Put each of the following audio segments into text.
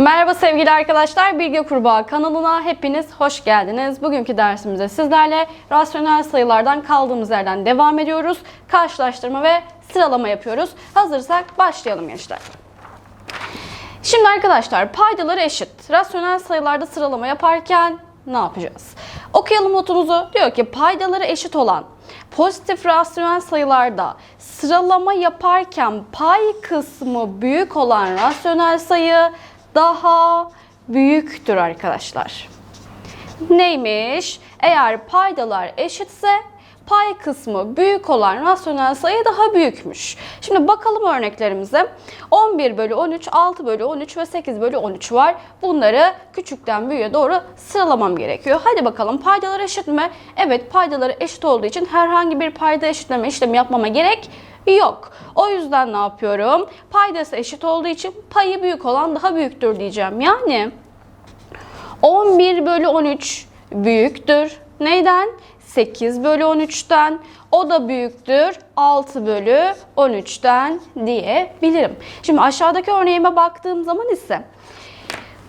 Merhaba sevgili arkadaşlar, Bilge Kurbağa kanalına hepiniz hoş geldiniz. Bugünkü dersimizde sizlerle rasyonel sayılardan kaldığımız yerden devam ediyoruz. Karşılaştırma ve sıralama yapıyoruz. Hazırsak başlayalım gençler. Şimdi arkadaşlar paydaları eşit. Rasyonel sayılarda sıralama yaparken ne yapacağız? Okuyalım notumuzu. Diyor ki paydaları eşit olan pozitif rasyonel sayılarda sıralama yaparken pay kısmı büyük olan rasyonel sayı daha büyüktür arkadaşlar. Neymiş? Eğer paydalar eşitse pay kısmı büyük olan rasyonel sayı daha büyükmüş. Şimdi bakalım örneklerimize. 11 bölü 13, 6 bölü 13 ve 8 bölü 13 var. Bunları küçükten büyüğe doğru sıralamam gerekiyor. Hadi bakalım paydalar eşit mi? Evet paydaları eşit olduğu için herhangi bir payda eşitleme işlemi yapmama gerek yok. O yüzden ne yapıyorum? Paydası eşit olduğu için payı büyük olan daha büyüktür diyeceğim. Yani 11 bölü 13 büyüktür. Neyden? 8 bölü 13'ten. O da büyüktür 6 bölü 13'ten diyebilirim. Şimdi aşağıdaki örneğime baktığım zaman ise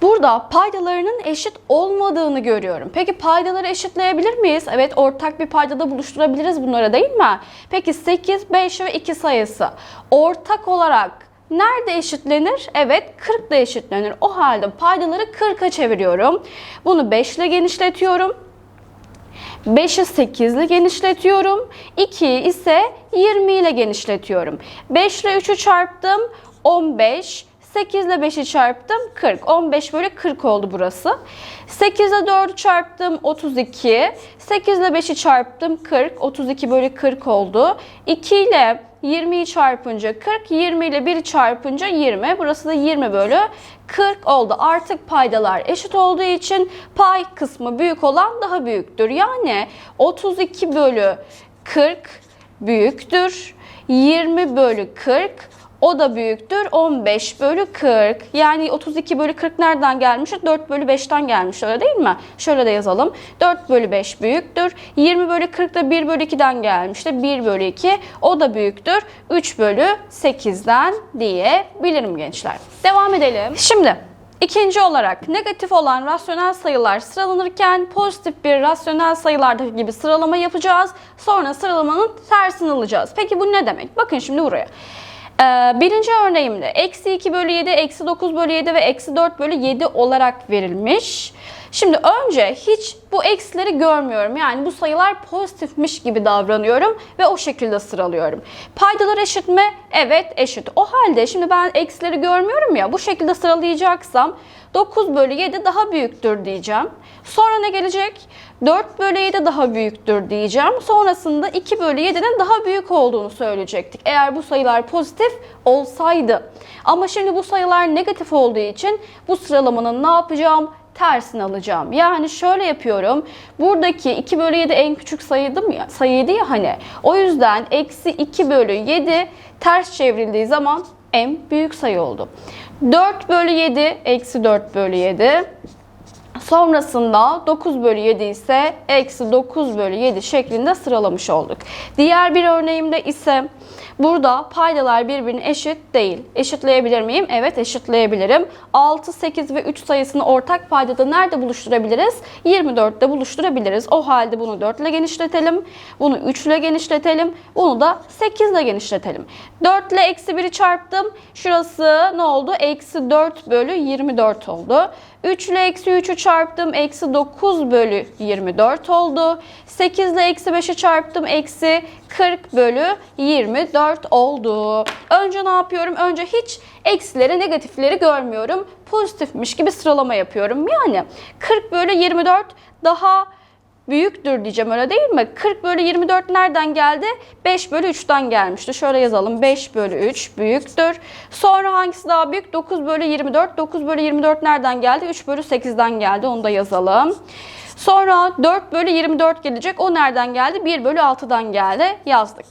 Burada paydalarının eşit olmadığını görüyorum. Peki paydaları eşitleyebilir miyiz? Evet ortak bir paydada buluşturabiliriz bunlara değil mi? Peki 8, 5 ve 2 sayısı ortak olarak nerede eşitlenir? Evet 40 da eşitlenir. O halde paydaları 40'a çeviriyorum. Bunu 5 ile genişletiyorum. 5'i 8 ile genişletiyorum. 2'yi ise 20 ile genişletiyorum. 5 ile 3'ü çarptım. 15. 8 ile 5'i çarptım 40. 15 bölü 40 oldu burası. 8 ile 4'ü çarptım 32. 8 ile 5'i çarptım 40. 32 bölü 40 oldu. 2 ile 20'yi çarpınca 40, 20 ile 1'i çarpınca 20. Burası da 20 bölü 40 oldu. Artık paydalar eşit olduğu için pay kısmı büyük olan daha büyüktür. Yani 32 bölü 40 büyüktür. 20 bölü 40 o da büyüktür 15 bölü 40. Yani 32 bölü 40 nereden gelmiş? 4 bölü 5'ten gelmiş öyle değil mi? Şöyle de yazalım. 4 bölü 5 büyüktür. 20 bölü 40 da 1 bölü 2'den gelmişti. 1 bölü 2 o da büyüktür. 3 bölü 8'den diyebilirim gençler. Devam edelim. Şimdi İkinci olarak negatif olan rasyonel sayılar sıralanırken pozitif bir rasyonel sayılardaki gibi sıralama yapacağız. Sonra sıralamanın tersini alacağız. Peki bu ne demek? Bakın şimdi buraya. Ee, birinci örneğimde eksi 2 bölü 7, eksi 9 bölü 7 ve eksi 4 bölü 7 olarak verilmiş. Şimdi önce hiç bu eksileri görmüyorum. Yani bu sayılar pozitifmiş gibi davranıyorum ve o şekilde sıralıyorum. Paydalar eşit mi? Evet eşit. O halde şimdi ben eksileri görmüyorum ya bu şekilde sıralayacaksam 9 bölü 7 daha büyüktür diyeceğim. Sonra ne gelecek? 4 bölü 7 daha büyüktür diyeceğim. Sonrasında 2 bölü 7'nin daha büyük olduğunu söyleyecektik. Eğer bu sayılar pozitif olsaydı. Ama şimdi bu sayılar negatif olduğu için bu sıralamanın ne yapacağım? tersini alacağım. Yani şöyle yapıyorum. Buradaki 2 bölü 7 en küçük sayıydı ya, sayıydı ya hani. O yüzden eksi 2 bölü 7 ters çevrildiği zaman en büyük sayı oldu. 4 bölü 7 eksi 4 bölü 7. Sonrasında 9 bölü 7 ise eksi 9 bölü 7 şeklinde sıralamış olduk. Diğer bir örneğimde ise burada paydalar birbirine eşit değil. Eşitleyebilir miyim? Evet eşitleyebilirim. 6, 8 ve 3 sayısını ortak paydada nerede buluşturabiliriz? 24'te buluşturabiliriz. O halde bunu 4 ile genişletelim. Bunu 3 ile genişletelim. Bunu da 8 ile genişletelim. 4 ile eksi 1'i çarptım. Şurası ne oldu? Eksi 4 bölü 24 oldu. 3 ile eksi 3'ü çarptım. Eksi 9 bölü 24 oldu. 8 ile eksi 5'i çarptım. Eksi 40 bölü 24 oldu. Önce ne yapıyorum? Önce hiç eksileri, negatifleri görmüyorum. Pozitifmiş gibi sıralama yapıyorum. Yani 40 bölü 24 daha büyüktür diyeceğim öyle değil mi? 40 bölü 24 nereden geldi? 5 bölü 3'ten gelmişti. Şöyle yazalım 5 bölü 3 büyüktür. Sonra hangisi daha büyük? 9 bölü 24. 9 bölü 24 nereden geldi? 3 bölü 8'den geldi. Onu da yazalım. Sonra 4 bölü 24 gelecek. O nereden geldi? 1 bölü 6'dan geldi. Yazdık.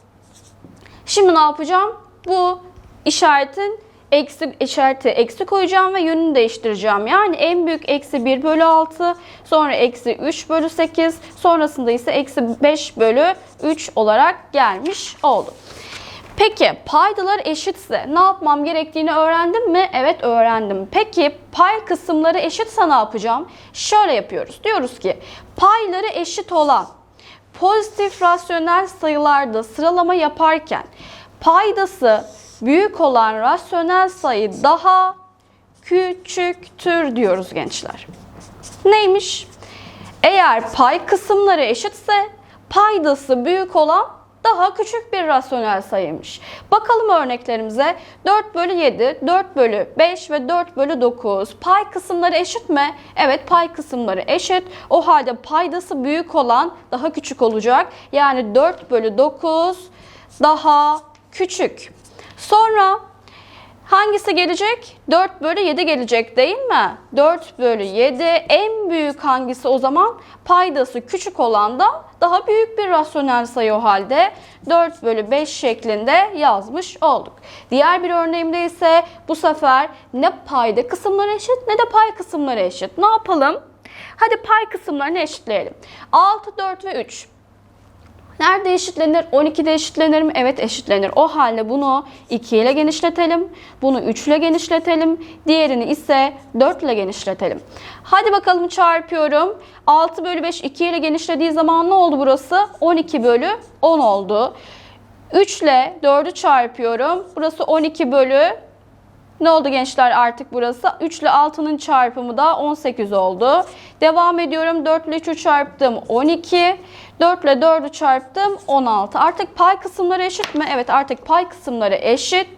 Şimdi ne yapacağım? Bu işaretin eksi işareti eksi koyacağım ve yönünü değiştireceğim. Yani en büyük eksi 1 bölü 6, sonra eksi 3 bölü 8, sonrasında ise eksi 5 bölü 3 olarak gelmiş oldu. Peki paydalar eşitse ne yapmam gerektiğini öğrendim mi? Evet öğrendim. Peki pay kısımları eşitse ne yapacağım? Şöyle yapıyoruz. Diyoruz ki payları eşit olan pozitif rasyonel sayılarda sıralama yaparken paydası büyük olan rasyonel sayı daha küçüktür diyoruz gençler. Neymiş? Eğer pay kısımları eşitse paydası büyük olan daha küçük bir rasyonel sayıymış. Bakalım örneklerimize. 4 bölü 7, 4 bölü 5 ve 4 bölü 9. Pay kısımları eşit mi? Evet pay kısımları eşit. O halde paydası büyük olan daha küçük olacak. Yani 4 bölü 9 daha küçük. Sonra Hangisi gelecek? 4 bölü 7 gelecek değil mi? 4 bölü 7 en büyük hangisi o zaman? Paydası küçük olan da daha büyük bir rasyonel sayı o halde 4 bölü 5 şeklinde yazmış olduk. Diğer bir örneğimde ise bu sefer ne payda kısımları eşit ne de pay kısımları eşit. Ne yapalım? Hadi pay kısımlarını eşitleyelim. 6, 4 ve 3. Nerede eşitlenir? 12'de eşitlenir mi? Evet eşitlenir. O halde bunu 2 ile genişletelim. Bunu 3 ile genişletelim. Diğerini ise 4 ile genişletelim. Hadi bakalım çarpıyorum. 6 bölü 5 2 ile genişlediği zaman ne oldu burası? 12 bölü 10 oldu. 3 ile 4'ü çarpıyorum. Burası 12 bölü ne oldu gençler artık burası? 3 ile 6'nın çarpımı da 18 oldu. Devam ediyorum. 4 ile 3'ü çarptım 12. 4 ile 4'ü çarptım 16. Artık pay kısımları eşit mi? Evet artık pay kısımları eşit.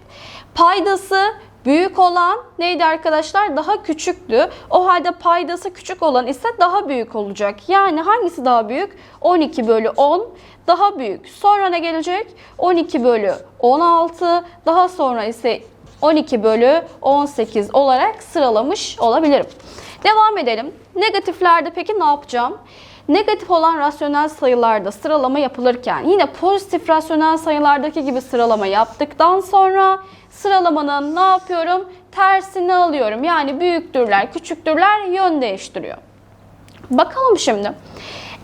Paydası büyük olan neydi arkadaşlar? Daha küçüktü. O halde paydası küçük olan ise daha büyük olacak. Yani hangisi daha büyük? 12 bölü 10 daha büyük. Sonra ne gelecek? 12 bölü 16. Daha sonra ise 12 bölü 18 olarak sıralamış olabilirim. Devam edelim. Negatiflerde peki ne yapacağım? Negatif olan rasyonel sayılarda sıralama yapılırken yine pozitif rasyonel sayılardaki gibi sıralama yaptıktan sonra sıralamanın ne yapıyorum? Tersini alıyorum. Yani büyüktürler, küçüktürler yön değiştiriyor. Bakalım şimdi.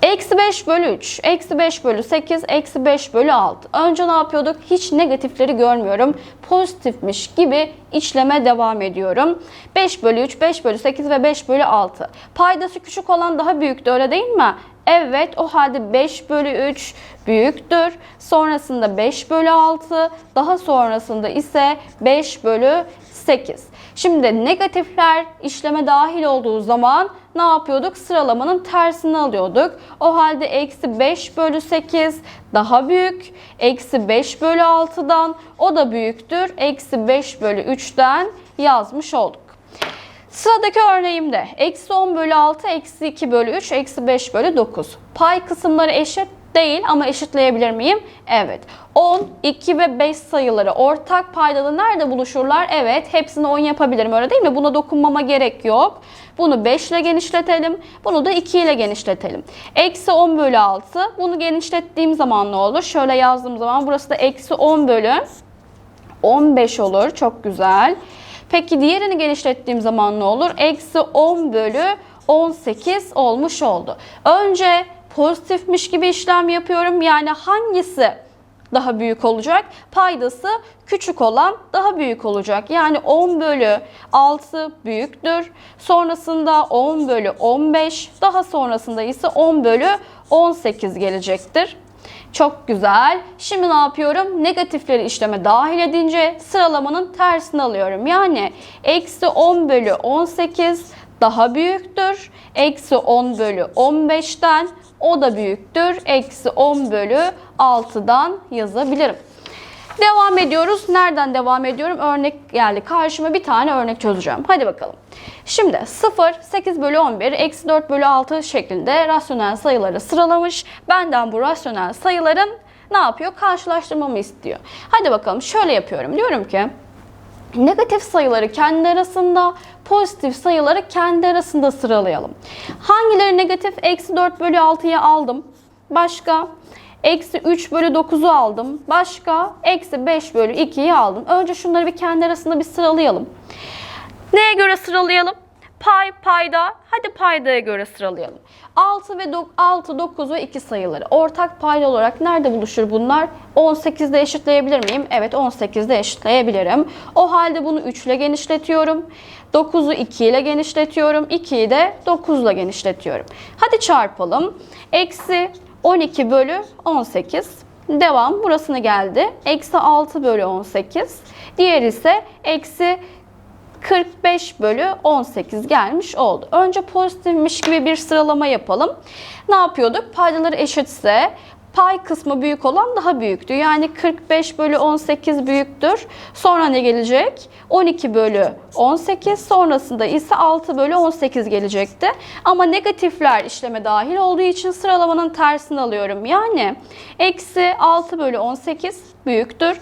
Eksi 5 bölü 3, eksi 5 bölü 8, eksi 5 bölü 6. Önce ne yapıyorduk? Hiç negatifleri görmüyorum. Pozitifmiş gibi işleme devam ediyorum. 5 bölü 3, 5 bölü 8 ve 5 bölü 6. Paydası küçük olan daha büyüktü öyle değil mi? Evet o halde 5 bölü 3 büyüktür. Sonrasında 5 bölü 6. Daha sonrasında ise 5 bölü 8. Şimdi negatifler işleme dahil olduğu zaman ne yapıyorduk? Sıralamanın tersini alıyorduk. O halde eksi 5 bölü 8 daha büyük. Eksi 5 bölü 6'dan o da büyüktür. Eksi 5 bölü 3'ten yazmış olduk. Sıradaki örneğimde eksi 10 bölü 6, eksi 2 bölü 3, eksi 5 bölü 9. Pay kısımları eşit değil ama eşitleyebilir miyim? Evet. 10, 2 ve 5 sayıları ortak paydada nerede buluşurlar? Evet. Hepsini 10 yapabilirim öyle değil mi? Buna dokunmama gerek yok. Bunu 5 ile genişletelim. Bunu da 2 ile genişletelim. Eksi 10 bölü 6. Bunu genişlettiğim zaman ne olur? Şöyle yazdığım zaman burası da eksi 10 bölü 15 olur. Çok güzel. Peki diğerini genişlettiğim zaman ne olur? Eksi 10 bölü 18 olmuş oldu. Önce pozitifmiş gibi işlem yapıyorum. Yani hangisi daha büyük olacak? Paydası küçük olan daha büyük olacak. Yani 10 bölü 6 büyüktür. Sonrasında 10 bölü 15. Daha sonrasında ise 10 bölü 18 gelecektir. Çok güzel. Şimdi ne yapıyorum? Negatifleri işleme dahil edince sıralamanın tersini alıyorum. Yani eksi 10 bölü 18 daha büyüktür. Eksi 10 bölü 15'ten o da büyüktür. Eksi 10 bölü 6'dan yazabilirim. Devam ediyoruz. Nereden devam ediyorum? Örnek geldi. Karşıma bir tane örnek çözeceğim. Hadi bakalım. Şimdi 0, 8 bölü 11, eksi 4 bölü 6 şeklinde rasyonel sayıları sıralamış. Benden bu rasyonel sayıların ne yapıyor? Karşılaştırmamı istiyor. Hadi bakalım şöyle yapıyorum. Diyorum ki negatif sayıları kendi arasında, pozitif sayıları kendi arasında sıralayalım. Hangileri negatif? Eksi 4 bölü 6'yı aldım. Başka? Eksi 3 bölü 9'u aldım. Başka? Eksi 5 bölü 2'yi aldım. Önce şunları bir kendi arasında bir sıralayalım. Neye göre sıralayalım? Pay, payda. Hadi paydaya göre sıralayalım. 6 ve 6, 9 ve 2 sayıları. Ortak payda olarak nerede buluşur bunlar? 18'de eşitleyebilir miyim? Evet 18'de eşitleyebilirim. O halde bunu 3 ile genişletiyorum. 9'u 2 ile genişletiyorum. 2'yi de 9 ile genişletiyorum. Hadi çarpalım. Eksi 12 bölü 18. Devam. Burasına geldi. Eksi 6 bölü 18. Diğer ise eksi 45 bölü 18 gelmiş oldu. Önce pozitifmiş gibi bir sıralama yapalım. Ne yapıyorduk? Paydaları eşitse pay kısmı büyük olan daha büyüktü. Yani 45 bölü 18 büyüktür. Sonra ne gelecek? 12 bölü 18 sonrasında ise 6 bölü 18 gelecekti. Ama negatifler işleme dahil olduğu için sıralamanın tersini alıyorum. Yani eksi 6 bölü 18 büyüktür.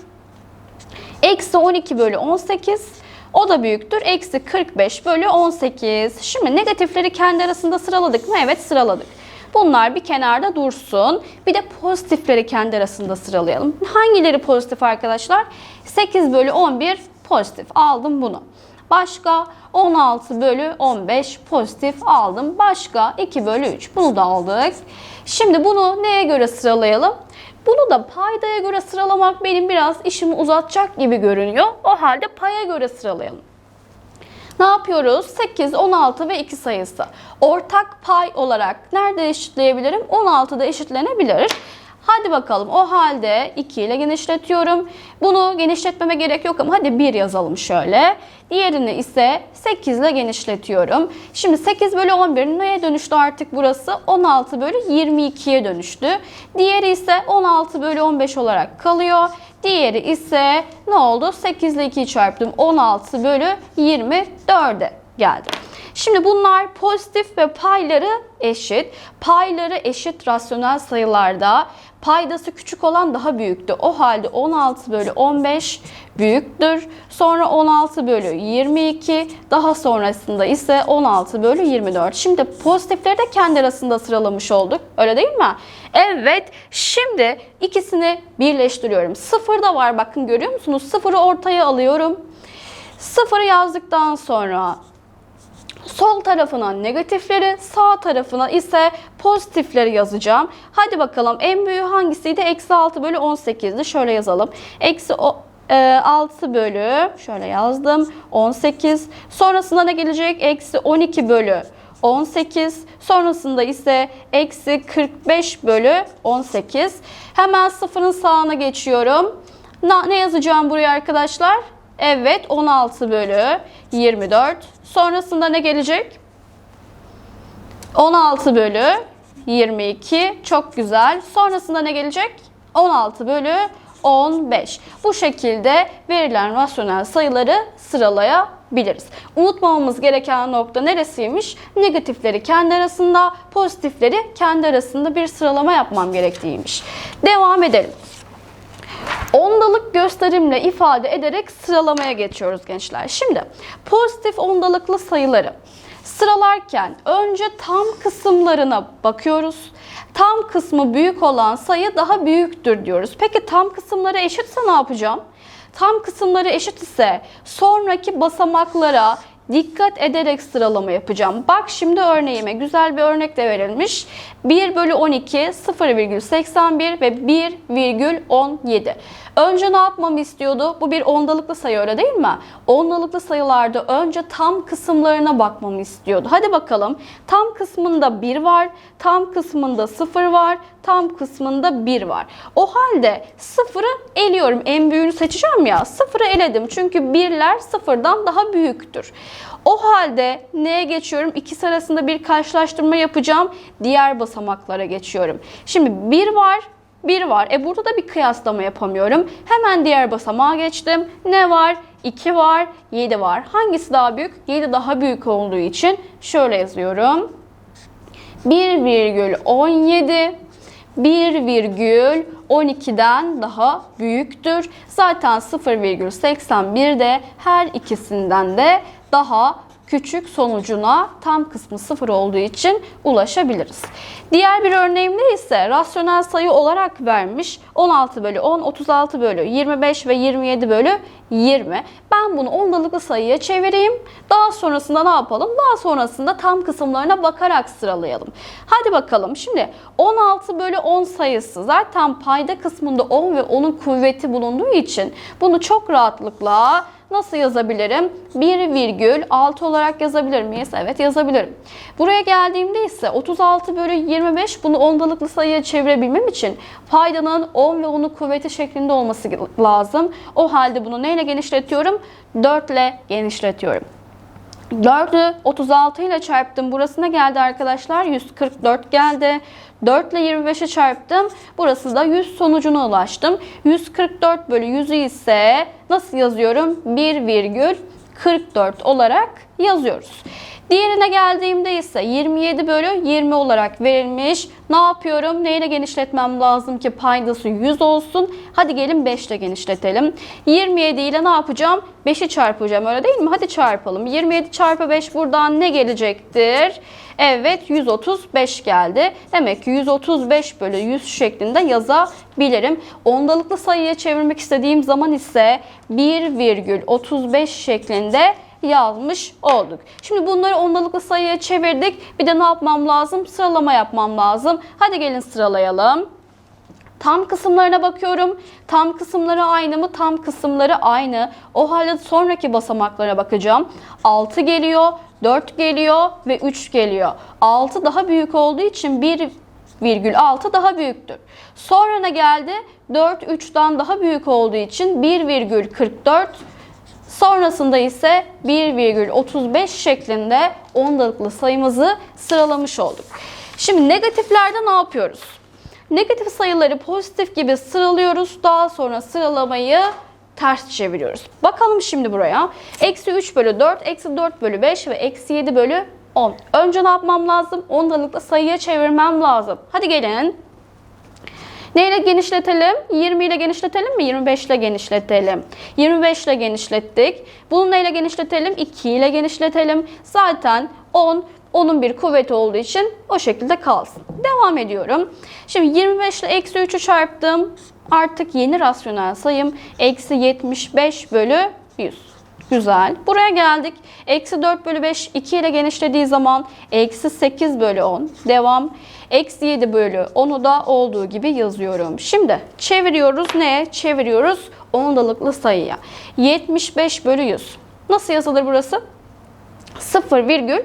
Eksi 12 bölü 18 o da büyüktür. Eksi 45 bölü 18. Şimdi negatifleri kendi arasında sıraladık mı? Evet sıraladık. Bunlar bir kenarda dursun. Bir de pozitifleri kendi arasında sıralayalım. Hangileri pozitif arkadaşlar? 8 bölü 11 pozitif. Aldım bunu. Başka 16 bölü 15 pozitif aldım. Başka 2 bölü 3. Bunu da aldık. Şimdi bunu neye göre sıralayalım? Bunu da paydaya göre sıralamak benim biraz işimi uzatacak gibi görünüyor. O halde paya göre sıralayalım. Ne yapıyoruz? 8, 16 ve 2 sayısı. Ortak pay olarak nerede eşitleyebilirim? 16'da eşitlenebilir. Hadi bakalım o halde 2 ile genişletiyorum. Bunu genişletmeme gerek yok ama hadi 1 yazalım şöyle. Diğerini ise 8 ile genişletiyorum. Şimdi 8 bölü 11 neye dönüştü artık burası? 16 bölü 22'ye dönüştü. Diğeri ise 16 bölü 15 olarak kalıyor. Diğeri ise ne oldu? 8 ile 2'yi çarptım. 16 bölü 24'e geldi. Şimdi bunlar pozitif ve payları eşit. Payları eşit rasyonel sayılarda paydası küçük olan daha büyüktü. O halde 16 bölü 15 büyüktür. Sonra 16 bölü 22 daha sonrasında ise 16 bölü 24. Şimdi pozitifleri de kendi arasında sıralamış olduk. Öyle değil mi? Evet. Şimdi ikisini birleştiriyorum. Sıfır da var bakın görüyor musunuz? Sıfırı ortaya alıyorum. Sıfırı yazdıktan sonra Sol tarafına negatifleri, sağ tarafına ise pozitifleri yazacağım. Hadi bakalım en büyüğü hangisiydi? Eksi 6 bölü 18'di. Şöyle yazalım. Eksi 6 bölü, şöyle yazdım, 18. Sonrasında ne gelecek? Eksi 12 bölü 18. Sonrasında ise eksi 45 bölü 18. Hemen sıfırın sağına geçiyorum. Ne yazacağım buraya arkadaşlar? Evet 16 bölü 24. Sonrasında ne gelecek? 16 bölü 22. Çok güzel. Sonrasında ne gelecek? 16 bölü 15. Bu şekilde verilen rasyonel sayıları sıralayabiliriz. Unutmamamız gereken nokta neresiymiş? Negatifleri kendi arasında, pozitifleri kendi arasında bir sıralama yapmam gerektiğiymiş. Devam edelim. Ondalık gösterimle ifade ederek sıralamaya geçiyoruz gençler. Şimdi pozitif ondalıklı sayıları sıralarken önce tam kısımlarına bakıyoruz. Tam kısmı büyük olan sayı daha büyüktür diyoruz. Peki tam kısımları eşitse ne yapacağım? Tam kısımları eşit ise sonraki basamaklara dikkat ederek sıralama yapacağım. Bak şimdi örneğime güzel bir örnek de verilmiş. 1 bölü 12 0,81 ve 1,17. Önce ne yapmamı istiyordu? Bu bir ondalıklı sayı öyle değil mi? Ondalıklı sayılarda önce tam kısımlarına bakmamı istiyordu. Hadi bakalım. Tam kısmında 1 var, tam kısmında 0 var, tam kısmında 1 var. O halde 0'ı eliyorum. En büyüğünü seçeceğim ya. 0'ı eledim. Çünkü birler 0'dan daha büyüktür. O halde neye geçiyorum? İkisi arasında bir karşılaştırma yapacağım. Diğer basamaklara geçiyorum. Şimdi 1 var, 1 var. E burada da bir kıyaslama yapamıyorum. Hemen diğer basamağa geçtim. Ne var? 2 var, 7 var. Hangisi daha büyük? 7 daha büyük olduğu için şöyle yazıyorum. 1,17 1,12'den daha büyüktür. Zaten 0,81 de her ikisinden de daha küçük sonucuna tam kısmı sıfır olduğu için ulaşabiliriz. Diğer bir örneğimde ise rasyonel sayı olarak vermiş 16 bölü 10, 36 bölü 25 ve 27 bölü 20. Ben bunu ondalıklı sayıya çevireyim. Daha sonrasında ne yapalım? Daha sonrasında tam kısımlarına bakarak sıralayalım. Hadi bakalım. Şimdi 16 bölü 10 sayısı zaten payda kısmında 10 ve 10'un kuvveti bulunduğu için bunu çok rahatlıkla Nasıl yazabilirim? 1,6 olarak yazabilir miyiz? Evet yazabilirim. Buraya geldiğimde ise 36 bölü 25 bunu ondalıklı sayıya çevirebilmem için paydanın 10 ve 10'un kuvveti şeklinde olması lazım. O halde bunu neyle genişletiyorum? 4 ile genişletiyorum. 4'ü 36 ile çarptım. Burası ne geldi arkadaşlar? 144 geldi. 4 ile 25'i çarptım. Burası da 100 sonucuna ulaştım. 144 bölü 100'ü ise nasıl yazıyorum? 1,44 olarak yazıyoruz. Diğerine geldiğimde ise 27 bölü 20 olarak verilmiş. Ne yapıyorum? Neyle genişletmem lazım ki paydası 100 olsun? Hadi gelin 5 ile genişletelim. 27 ile ne yapacağım? 5'i çarpacağım öyle değil mi? Hadi çarpalım. 27 çarpı 5 buradan ne gelecektir? Evet 135 geldi. Demek ki 135 bölü 100 şeklinde yazabilirim. Ondalıklı sayıya çevirmek istediğim zaman ise 1,35 şeklinde yazmış olduk. Şimdi bunları ondalıklı sayıya çevirdik. Bir de ne yapmam lazım? Sıralama yapmam lazım. Hadi gelin sıralayalım. Tam kısımlarına bakıyorum. Tam kısımları aynı mı? Tam kısımları aynı. O halde sonraki basamaklara bakacağım. 6 geliyor, 4 geliyor ve 3 geliyor. 6 daha büyük olduğu için 1,6 daha büyüktür. Sonra ne geldi? 4 3'ten daha büyük olduğu için 1,44 Sonrasında ise 1,35 şeklinde ondalıklı sayımızı sıralamış olduk. Şimdi negatiflerde ne yapıyoruz? Negatif sayıları pozitif gibi sıralıyoruz. Daha sonra sıralamayı ters çeviriyoruz. Bakalım şimdi buraya. Eksi 3 bölü 4, eksi 4 bölü 5 ve eksi 7 bölü 10. Önce ne yapmam lazım? Ondalıklı sayıya çevirmem lazım. Hadi gelin. Neyle genişletelim? 20 ile genişletelim mi? 25 ile genişletelim. 25 ile genişlettik. Bunu neyle genişletelim? 2 ile genişletelim. Zaten 10 onun bir kuvveti olduğu için o şekilde kalsın. Devam ediyorum. Şimdi 25 ile eksi 3'ü çarptım. Artık yeni rasyonel sayım eksi 75 bölü 100. Güzel. Buraya geldik. Eksi 4 bölü 5 2 ile genişlediği zaman eksi 8 bölü 10. Devam. Eksi 7 bölü 10'u da olduğu gibi yazıyorum. Şimdi çeviriyoruz ne? Çeviriyoruz ondalıklı sayıya. 75 bölü 100. Nasıl yazılır burası? 0 virgül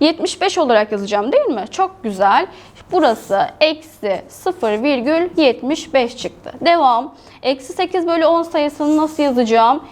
75 olarak yazacağım değil mi? Çok güzel. Burası eksi 0,75 çıktı. Devam. Eksi 8 bölü 10 sayısını nasıl yazacağım?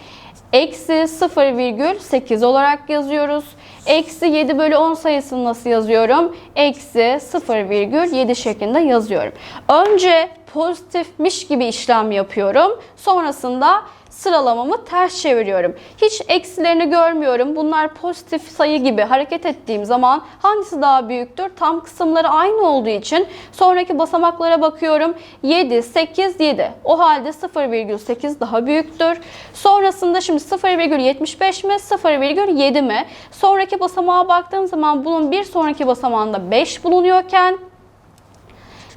Eksi 0,8 olarak yazıyoruz. Eksi 7 bölü 10 sayısını nasıl yazıyorum? Eksi 0,7 şeklinde yazıyorum. Önce pozitifmiş gibi işlem yapıyorum. Sonrasında sıralamamı ters çeviriyorum. Hiç eksilerini görmüyorum. Bunlar pozitif sayı gibi hareket ettiğim zaman hangisi daha büyüktür? Tam kısımları aynı olduğu için sonraki basamaklara bakıyorum. 7, 8, 7. O halde 0,8 daha büyüktür. Sonrasında şimdi 0,75 mi? 0,7 mi? Sonraki basamağa baktığım zaman bunun bir sonraki basamağında 5 bulunuyorken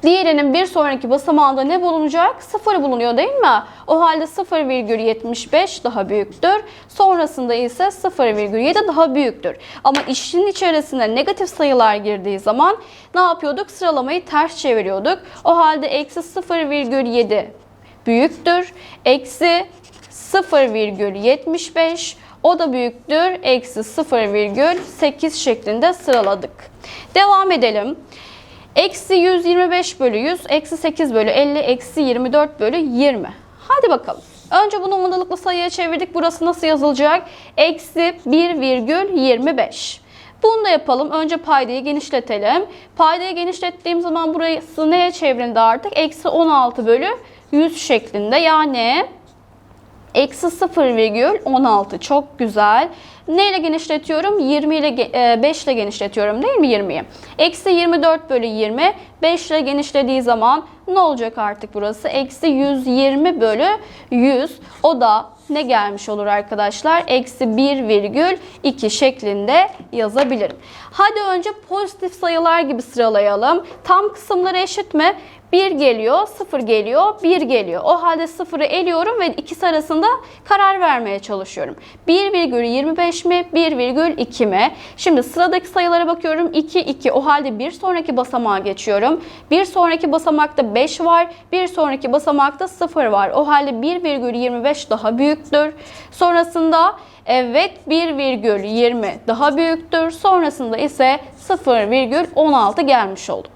Diğerinin bir sonraki basamağında ne bulunacak? 0 bulunuyor değil mi? O halde 0,75 daha büyüktür. Sonrasında ise 0,7 daha büyüktür. Ama işin içerisine negatif sayılar girdiği zaman ne yapıyorduk? Sıralamayı ters çeviriyorduk. O halde eksi 0,7 büyüktür. Eksi 0,75 o da büyüktür. Eksi 0,8 şeklinde sıraladık. Devam edelim. Eksi 125 bölü 100, eksi 8 bölü 50, eksi 24 bölü 20. Hadi bakalım. Önce bunu ondalıklı sayıya çevirdik. Burası nasıl yazılacak? Eksi 1,25. Bunu da yapalım. Önce paydayı genişletelim. Paydayı genişlettiğim zaman burası neye çevrildi artık? Eksi 16 bölü 100 şeklinde. Yani Eksi 0,16 çok güzel. Neyle genişletiyorum? 20 ile ge- e, 5 ile genişletiyorum değil mi 20'yi? Eksi 24 bölü 20 5 ile genişlediği zaman ne olacak artık burası? Eksi 120 bölü 100. O da ne gelmiş olur arkadaşlar? Eksi 1,2 şeklinde yazabilirim. Hadi önce pozitif sayılar gibi sıralayalım. Tam kısımları eşit mi? 1 geliyor, 0 geliyor, 1 geliyor. O halde 0'ı eliyorum ve ikisi arasında karar vermeye çalışıyorum. 1,25 mi, 1,2 mi? Şimdi sıradaki sayılara bakıyorum. 2, 2. O halde bir sonraki basamağa geçiyorum. Bir sonraki basamakta 5 var, bir sonraki basamakta 0 var. O halde 1,25 daha büyüktür. Sonrasında evet 1,20 daha büyüktür. Sonrasında ise 0,16 gelmiş oldu.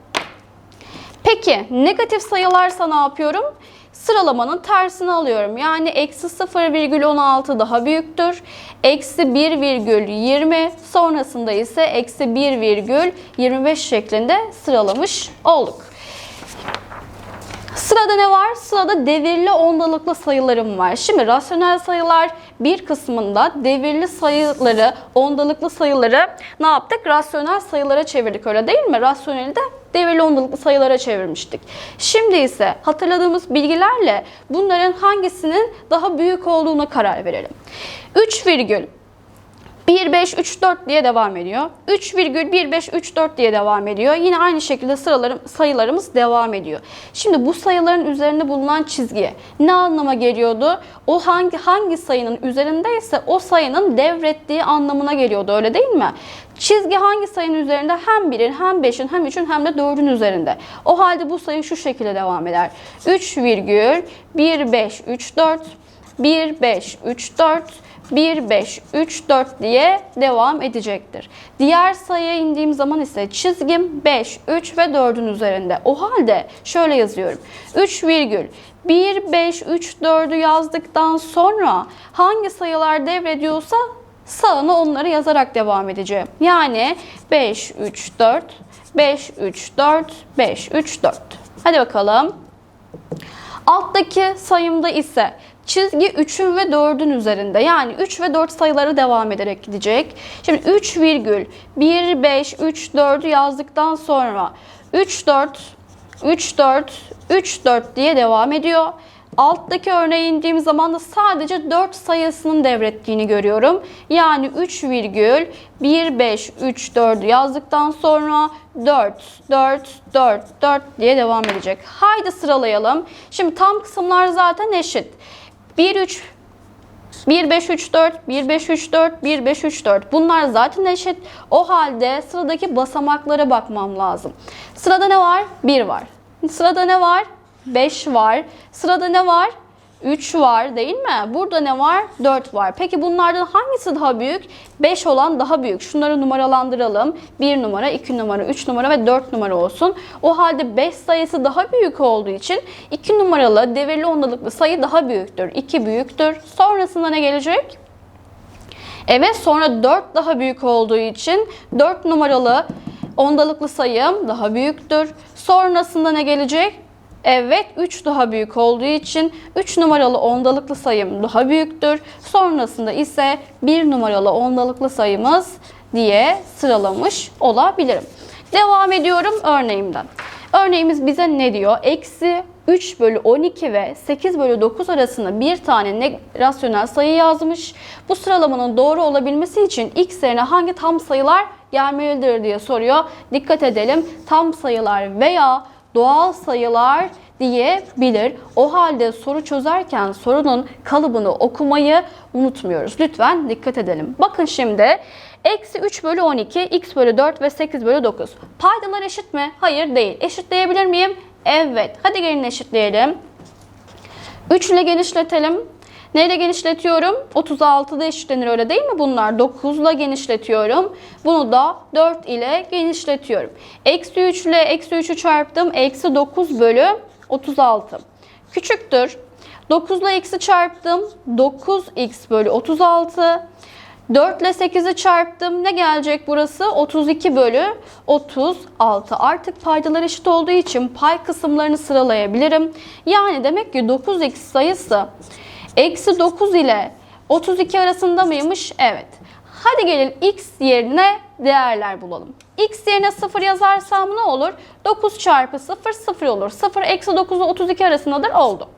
Peki negatif sayılarsa ne yapıyorum? Sıralamanın tersini alıyorum. Yani eksi 0,16 daha büyüktür. Eksi 1,20 sonrasında ise eksi 1,25 şeklinde sıralamış olduk. Sırada ne var? Sırada devirli ondalıklı sayılarım var. Şimdi rasyonel sayılar bir kısmında devirli sayıları, ondalıklı sayıları ne yaptık? Rasyonel sayılara çevirdik öyle değil mi? Rasyoneli de devirli ondalıklı sayılara çevirmiştik. Şimdi ise hatırladığımız bilgilerle bunların hangisinin daha büyük olduğuna karar verelim. 3 virgül 1, 5, 3, 4 diye devam ediyor. 3,1, 5, 3, 4 diye devam ediyor. Yine aynı şekilde sıralarım, sayılarımız devam ediyor. Şimdi bu sayıların üzerinde bulunan çizgi ne anlama geliyordu? O hangi hangi sayının üzerindeyse o sayının devrettiği anlamına geliyordu öyle değil mi? Çizgi hangi sayının üzerinde? Hem 1'in, hem 5'in, hem 3'ün, hem de 4'ün üzerinde. O halde bu sayı şu şekilde devam eder. 3,1534 1534 1, 5, 3, 4 diye devam edecektir. Diğer sayıya indiğim zaman ise çizgim 5, 3 ve 4'ün üzerinde. O halde şöyle yazıyorum. 3 virgül 1, 5, 3, 4'ü yazdıktan sonra hangi sayılar devrediyorsa sağına onları yazarak devam edeceğim. Yani 5, 3, 4, 5, 3, 4, 5, 3, 4. Hadi bakalım. Alttaki sayımda ise çizgi 3'ün ve 4'ün üzerinde. Yani 3 ve 4 sayıları devam ederek gidecek. Şimdi 3 virgül 1, 5, 3, 4'ü yazdıktan sonra 3, 4, 3, 4, 3, 4 diye devam ediyor. Alttaki örneğe indiğim zaman da sadece 4 sayısının devrettiğini görüyorum. Yani 3 virgül 1, 5, 3, 4'ü yazdıktan sonra 4, 4, 4, 4 diye devam edecek. Haydi sıralayalım. Şimdi tam kısımlar zaten eşit. 1, 3, 1, 5, 3, 4, 1, 5, 3, 4, 1, 5, 3, 4. Bunlar zaten eşit. O halde sıradaki basamaklara bakmam lazım. Sırada ne var? 1 var. Sırada ne var? 5 var. Sırada ne var? 3 var değil mi? Burada ne var? 4 var. Peki bunlardan hangisi daha büyük? 5 olan daha büyük. Şunları numaralandıralım. 1 numara, 2 numara, 3 numara ve 4 numara olsun. O halde 5 sayısı daha büyük olduğu için 2 numaralı devirli ondalıklı sayı daha büyüktür. 2 büyüktür. Sonrasında ne gelecek? Evet sonra 4 daha büyük olduğu için 4 numaralı ondalıklı sayım daha büyüktür. Sonrasında ne gelecek? Evet 3 daha büyük olduğu için 3 numaralı ondalıklı sayım daha büyüktür. Sonrasında ise 1 numaralı ondalıklı sayımız diye sıralamış olabilirim. Devam ediyorum örneğimden. Örneğimiz bize ne diyor? Eksi 3 bölü 12 ve 8 bölü 9 arasında bir tane ne rasyonel sayı yazmış. Bu sıralamanın doğru olabilmesi için x yerine hangi tam sayılar gelmelidir diye soruyor. Dikkat edelim tam sayılar veya doğal sayılar diyebilir. O halde soru çözerken sorunun kalıbını okumayı unutmuyoruz. Lütfen dikkat edelim. Bakın şimdi eksi 3 bölü 12, x bölü 4 ve 8 bölü 9. Paydalar eşit mi? Hayır değil. Eşitleyebilir miyim? Evet. Hadi gelin eşitleyelim. 3 ile genişletelim. Neyle genişletiyorum? 36'da eşitlenir öyle değil mi bunlar? 9 ile genişletiyorum. Bunu da 4 ile genişletiyorum. Eksi 3 ile eksi 3'ü çarptım. Eksi 9 bölü 36. Küçüktür. 9 ile x'i çarptım. 9x bölü 36. 4 ile 8'i çarptım. Ne gelecek burası? 32 bölü 36. Artık paydalar eşit olduğu için pay kısımlarını sıralayabilirim. Yani demek ki 9x sayısı Eksi 9 ile 32 arasında mıymış? Evet. Hadi gelin x yerine değerler bulalım. x yerine 0 yazarsam ne olur? 9 çarpı 0 0 olur. 0 eksi 9 ile 32 arasındadır oldu.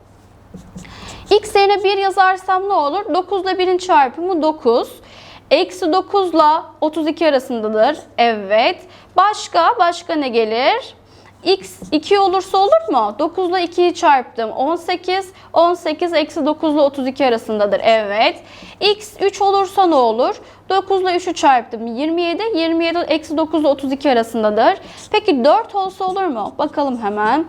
X yerine 1 yazarsam ne olur? 9 ile 1'in çarpımı 9. Eksi 9 ile 32 arasındadır. Evet. Başka? Başka ne gelir? X 2 olursa olur mu? 9 ile 2'yi çarptım. 18. 18 eksi 9 ile 32 arasındadır. Evet. X 3 olursa ne olur? 9 ile 3'ü çarptım. 27. 27 eksi 9 ile 32 arasındadır. Peki 4 olsa olur mu? Bakalım hemen.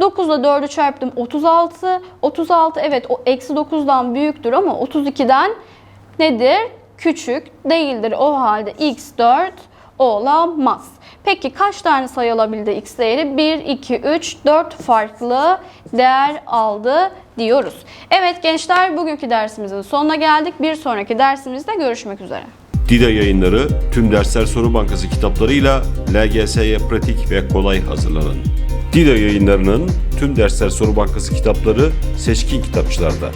9 ile 4'ü çarptım 36. 36 evet o eksi 9'dan büyüktür ama 32'den nedir? Küçük değildir. O halde x 4 olamaz. Peki kaç tane sayı alabildi x değeri? 1, 2, 3, 4 farklı değer aldı diyoruz. Evet gençler bugünkü dersimizin sonuna geldik. Bir sonraki dersimizde görüşmek üzere. Dida yayınları tüm dersler soru bankası kitaplarıyla LGS'ye pratik ve kolay hazırlanın. Dida yayınlarının tüm dersler soru bankası kitapları seçkin kitapçılarda.